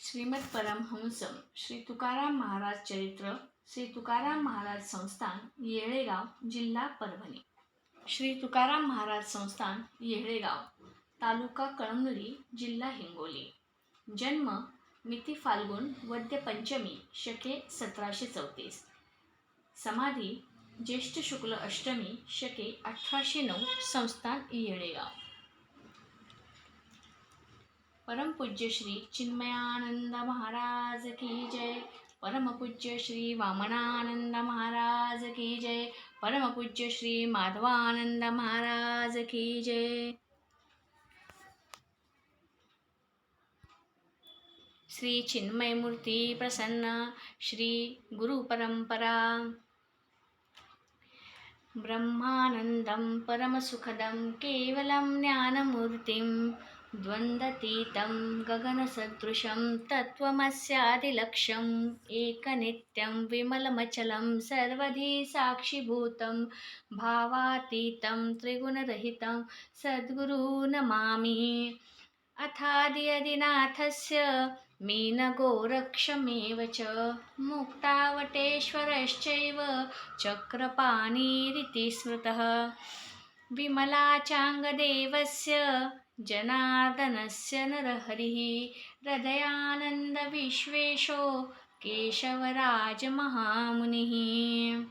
श्रीमद परमहंस श्री तुकाराम महाराज चरित्र श्री तुकाराम महाराज संस्थान येळेगाव जिल्हा परभणी. श्री तुकाराम महाराज संस्थान येळेगाव तालुका कळमनुरी जिल्हा हिंगोली. जन्म मिती फाल्गुन वद्य पंचमी शके सतराशे चौतीस. समाधी ज्येष्ठ शुक्ल अष्टमी शके अठराशे नऊ संस्थान येळेगाव. परमपूज्य श्री चिन्मयानंद महाराज की जय। परमपूज्य श्री वामनानंद महाराज की जय। परमपूज्य श्री माधवानंद महाराज की जय। श्री चिन्मयमूर्ती प्रसन्न श्री गुरुपरंपरा ब्रह्मानन्दं परमसुखदं केवलं ज्ञानमूर्तिं द्वन्द्वतीतं गगनसदृशं तत्त्वमस्यादिलक्ष्यम् एकनित्यं विमलमचलं सर्वधी साक्षिभूतं भावातीतं त्रिगुणरहितं सद्गुरु नमामि। अथादियदिनाथस्य मीनगोरक्षमेव च मुक्तावटेश्वरश्चैव चक्रपाणिरिति स्मृतः। विमलाचाङ्गदेवस्य जनार्दनस्य नरहरिः हृदयानन्दविश्वेशो केशवराजमहामुनिः।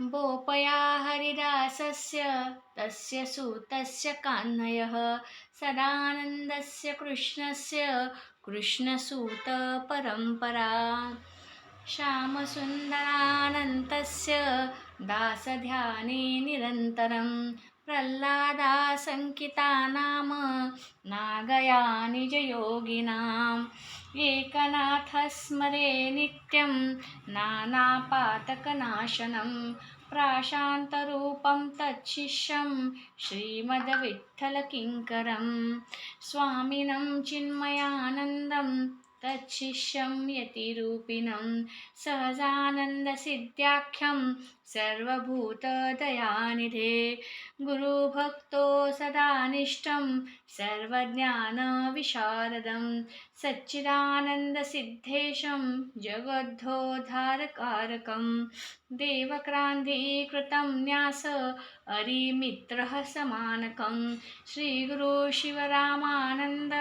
बोपया हरिदासस्य तस्य सूतस्य कान्हयः सदानन्दस्य कृष्णस्य कृष्णसूतपरम्परा श्यामसुन्दरानन्तस्य दासध्याने निरन्तरम् प्रह्लादासङ्किता नाम नागया निजयोगिनाम् एकनाथस्मरे नित्यं नानापातकनाशनं प्राशान्तरूपं तच्छिष्यं श्रीमद्विठ्ठलकिङ्करं स्वामिनं चिन्मयानन्दं तच्छिष्यं यतिरूपिणं सहजानन्दसिद्ध्याख्यं सर्वभूतदयानिधे। गुरुभक्तो सदानिष्टं सर्वज्ञानविशारदं सच्चिदानन्दसिद्धेशं जगद्धोद्धारकारकं देवक्रान्तीकृतं न्यास अरिमित्रः समानकं श्रीगुरुशिवरामानन्द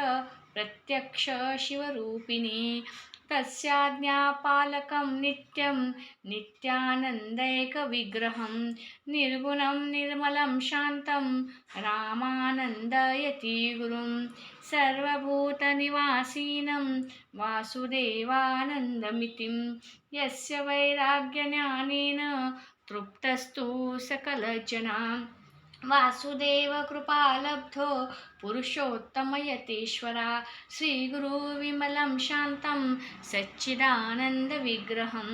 प्रत्यक्ष शिवरूपिणी तस्याज्ञापालकं नित्यं नित्यानन्दैकविग्रहं निर्गुणं निर्मलं शान्तं रामानन्दयति गुरुं। सर्वभूतनिवासीनं वासुदेवानन्दमितिं यस्य वैराग्यज्ञानेन तृप्तस्तु सकलजनान् वासुदेवकृपालब्धो पुरुषोत्तमयतीश्वरा श्रीगुरुविमलं शान्तं सच्चिदानन्दविग्रहं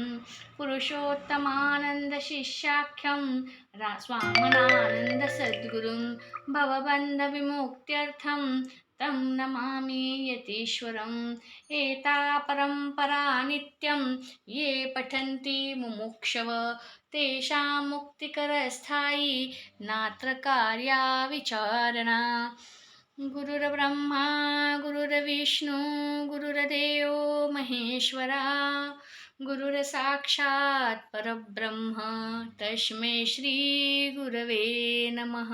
पुरुषोत्तमानन्दशिष्याख्यं रा स्वामनानन्दसद्गुरुं भवबन्धविमुक्त्यर्थं तं नमामि यतीश्वरम्। एता परम्परा नित्यं ये पठन्ति मुमुक्षव। तेषां मुक्तिकरस्थायी नात्र कार्या विचारणा। गुरुर्ब्रह्मा गुरुर्विष्णु गुरुर्देवो महेश्वरा। गुरुर्साक्षात् परब्रह्म। तस्मै श्रीगुरवे नमः।